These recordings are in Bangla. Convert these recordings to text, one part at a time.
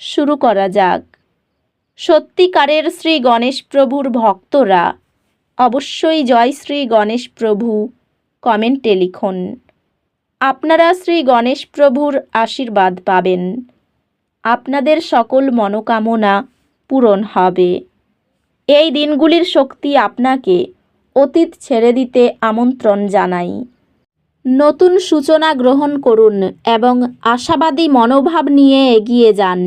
শুরু করা যাক। সত্যিকারের শ্রী গণেশ প্রভুর ভক্তরা, অবশ্যই জয় শ্রী গণেশ প্রভু, কমেন্টে লিখুন। আপনারা শ্রী গণেশ প্রভুর আশীর্বাদ পাবেন। আপনাদের সকল মনোকামনা পূরণ হবে। এই দিনগুলির শক্তি আপনাকে অতীত ছেড়ে দিতে আমন্ত্রণ জানাই। নতুন সূচনা গ্রহণ করুন এবং আশাবাদী মনোভাব নিয়ে এগিয়ে যান।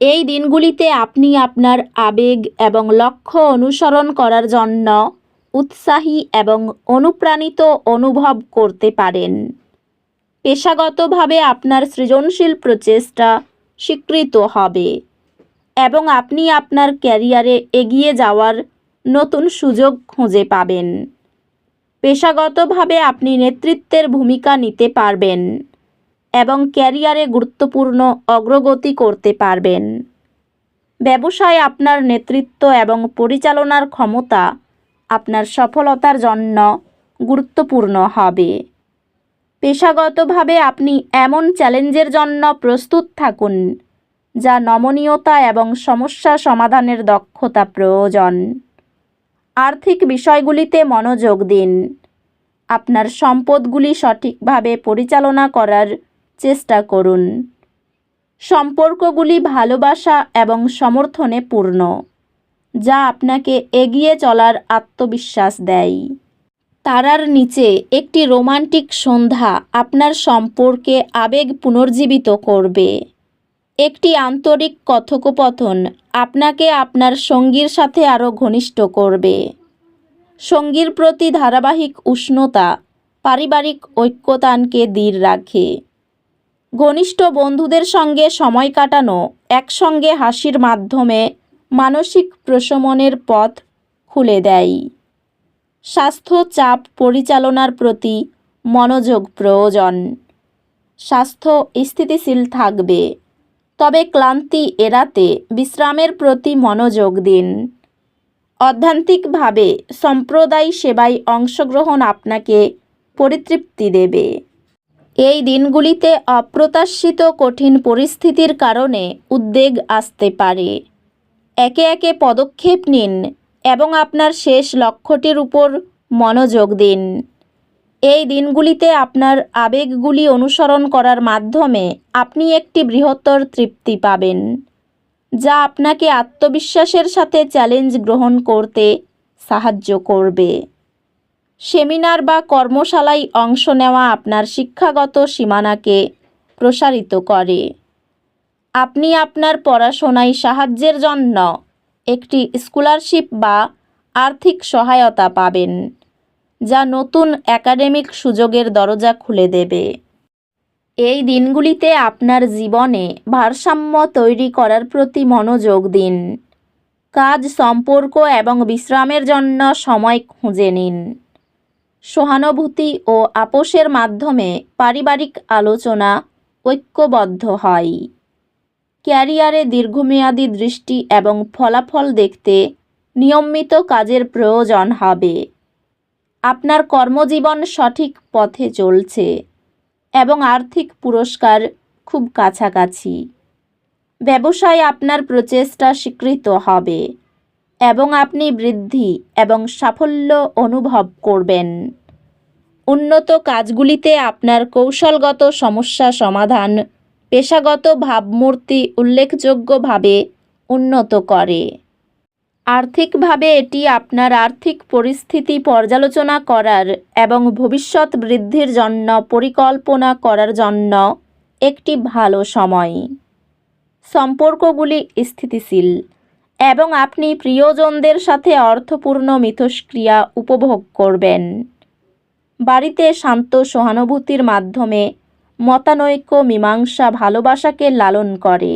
এই দিনগুলিতে আপনি আপনার আবেগ এবং লক্ষ্য অনুসরণ করার জন্য উৎসাহী এবং অনুপ্রাণিত অনুভব করতে পারেন। পেশাগতভাবে আপনার সৃজনশীল প্রচেষ্টা স্বীকৃত হবে এবং আপনি আপনার ক্যারিয়ারে এগিয়ে যাওয়ার নতুন সুযোগ খুঁজে পাবেন। পেশাগতভাবে আপনি নেতৃত্বের ভূমিকা নিতে পারবেন এবং ক্যারিয়ারে গুরুত্বপূর্ণ অগ্রগতি করতে পারবেন। ব্যবসায় আপনার নেতৃত্ব এবং পরিচালনার ক্ষমতা আপনার সফলতার জন্য গুরুত্বপূর্ণ হবে। পেশাগতভাবে আপনি এমন চ্যালেঞ্জের জন্য প্রস্তুত থাকুন যা নমনীয়তা এবং সমস্যা সমাধানের দক্ষতা প্রয়োজন। আর্থিক বিষয়গুলিতে মনোযোগ দিন। আপনার সম্পদগুলি সঠিকভাবে পরিচালনা করার চেষ্টা করুন। সম্পর্কগুলি ভালোবাসা এবং সমর্থনে পূর্ণ, যা আপনাকে এগিয়ে চলার আত্মবিশ্বাস দেয়। তারার নিচে একটি রোমান্টিক সন্ধ্যা আপনার সম্পর্কে আবেগ পুনর্জীবিত করবে। একটি আন্তরিক কথোপকথন আপনাকে আপনার সঙ্গীর সাথে আরও ঘনিষ্ঠ করবে। সঙ্গীর প্রতি ধারাবাহিক উষ্ণতা, পারিবারিক ঐক্যতানকে দৃঢ় রাখে। ঘনিষ্ঠ বন্ধুদের সঙ্গে সময় কাটানো, একসঙ্গে হাসির মাধ্যমে মানসিক প্রশমনের পথ খুলে দেয়। স্বাস্থ্য চাপ পরিচালনার প্রতি মনোযোগ প্রয়োজন। স্বাস্থ্য স্থিতিশীল থাকবে। তবে ক্লান্তি এড়াতে বিশ্রামের প্রতি মনোযোগ দিন। অধ্যান্তিকভাবে সম্প্রদায় সেবায় অংশগ্রহণ আপনাকে পরিতৃপ্তি দেবে। এই দিনগুলিতে অপ্রত্যাশিত কঠিন পরিস্থিতির কারণে উদ্বেগ আসতে পারে। একে একে পদক্ষেপ নিন এবং আপনার শেষ লক্ষ্যটির উপর মনোযোগ দিন। এই দিনগুলিতে আপনার আবেগগুলি অনুসরণ করার মাধ্যমে আপনি একটি বৃহত্তর তৃপ্তি পাবেন, যা আপনাকে আত্মবিশ্বাসের সাথে চ্যালেঞ্জ গ্রহণ করতে সাহায্য করবে। সেমিনার বা কর্মশালায় অংশ নেওয়া আপনার শিক্ষাগত সীমানাকে প্রসারিত করে। আপনি আপনার পড়াশোনায় সাহায্যের জন্য একটি স্কলারশিপ বা আর্থিক সহায়তা পাবেন। যা নতুন একাডেমিক সুযোগের দরজা খুলে দেবে। এই দিনগুলিতে আপনার জীবনে ভারসাম্য তৈরি করার প্রতি মনোযোগ দিন। কাজ, সম্পর্ক এবং বিশ্রামের জন্য সময় খুঁজে নিন। সহানুভূতি ও আপোষের মাধ্যমে পারিবারিক আলোচনা ঐক্যবদ্ধ হয়। ক্যারিয়ারে দীর্ঘমেয়াদী দৃষ্টি এবং ফলাফল দেখতে নিয়মিত কাজের প্রয়োজন হবে। আপনার কর্মজীবন সঠিক পথে চলছে এবং আর্থিক পুরস্কার খুব কাছাকাছি। ব্যবসায় আপনার প্রচেষ্টা স্বীকৃত হবে এবং আপনি বৃদ্ধি এবং সাফল্য অনুভব করবেন। উন্নত কাজগুলিতে আপনার কৌশলগত সমস্যা সমাধান, পেশাগত ভাবমূর্তি উল্লেখযোগ্যভাবে উন্নত করে। আর্থিকভাবে এটি আপনার আর্থিক পরিস্থিতি পর্যালোচনা করার এবং ভবিষ্যৎ বৃদ্ধির জন্য পরিকল্পনা করার জন্য একটি ভালো সময়। সম্পর্কগুলি স্থিতিশীল এবং আপনি প্রিয়জনদের সাথে অর্থপূর্ণ মিথস্ক্রিয়া উপভোগ করবেন। বাড়িতে শান্ত সহানুভূতির মাধ্যমে মতানৈক্য, মীমাংসা, ভালোবাসাকে লালন করে।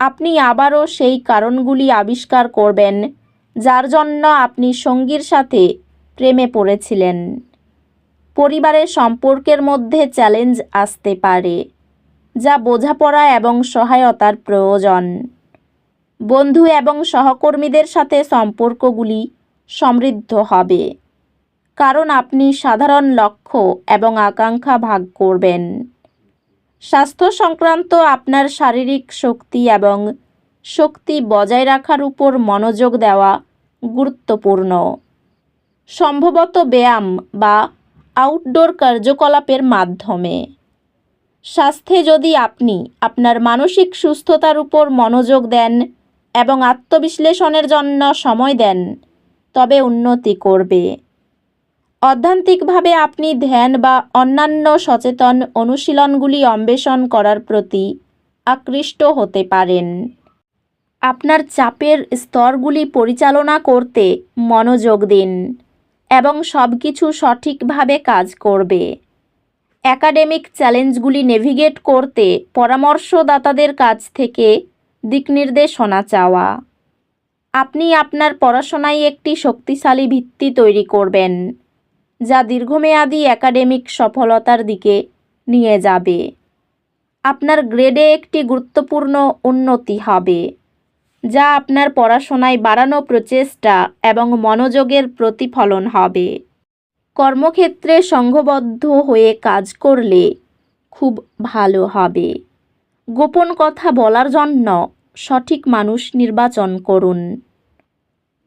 আপনি আবারও সেই কারণগুলি আবিষ্কার করবেন, যার জন্য আপনি সঙ্গীর সাথে প্রেমে পড়েছিলেন। পরিবারের সম্পর্কের মধ্যে চ্যালেঞ্জ আসতে পারে, যা বোঝাপড়া এবং সহায়তার প্রয়োজন। বন্ধু এবং সহকর্মীদের সাথে সম্পর্কগুলি সমৃদ্ধ হবে, কারণ আপনি সাধারণ লক্ষ্য এবং আকাঙ্ক্ষা ভাগ করবেন। স্বাস্থ্য সংক্রান্ত আপনার শারীরিক শক্তি এবং শক্তি বজায় রাখার উপর মনোযোগ দেওয়া গুরুত্বপূর্ণ। সম্ভবত ব্যায়াম বা আউটডোর কার্যকলাপের মাধ্যমে। স্বাস্থ্যে যদি আপনি আপনার মানসিক সুস্থতার উপর মনোযোগ দেন এবং আত্মবিশ্লেষণের জন্য সময় দেন, তবে উন্নতি করবে। অধ্যান্তিকভাবে আপনি ধ্যান বা অন্যান্য সচেতন অনুশীলনগুলি অন্বেষণ করার প্রতি আকৃষ্ট হতে পারেন। আপনার চাপের স্তরগুলি পরিচালনা করতে মনোযোগ দিন এবং সব কিছু সঠিকভাবে কাজ করবে। একাডেমিক চ্যালেঞ্জগুলি নেভিগেট করতে পরামর্শদাতাদের কাছ থেকে দিকনির্দেশনা চাওয়া। আপনি আপনার পড়াশোনায় একটি শক্তিশালী ভিত্তি তৈরি করবেন। যা দীর্ঘমেয়াদী একাডেমিক সফলতার দিকে নিয়ে যাবে। আপনার গ্রেডে একটি গুরুত্বপূর্ণ উন্নতি হবে, যা আপনার পড়াশোনায় বাড়ানো প্রচেষ্টা এবং মনোযোগের প্রতিফলন হবে। কর্মক্ষেত্রে সংঘবদ্ধ হয়ে কাজ করলে খুব ভালো হবে। গোপন কথা বলার জন্য সঠিক মানুষ নির্বাচন করুন।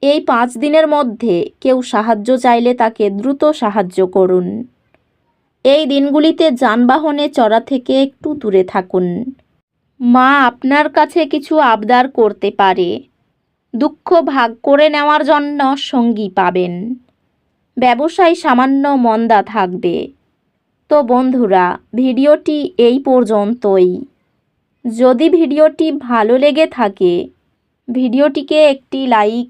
এই পাঁচ দিনের মধ্যে কেউ সাহায্য চাইলে তাকে দ্রুত সাহায্য করুন। এই দিনগুলিতে যানবাহনে চড়া থেকে একটু দূরে থাকুন। মা আপনার কাছে কিছু আবদার করতে পারে। দুঃখ ভাগ করে নেওয়ার জন্য সঙ্গী পাবেন। ব্যবসায় সামান্য মন্দা থাকবে। তো বন্ধুরা, ভিডিওটি এই পর্যন্তই। যদি ভিডিওটি ভালো লেগে থাকে, ভিডিওটিকে একটি লাইক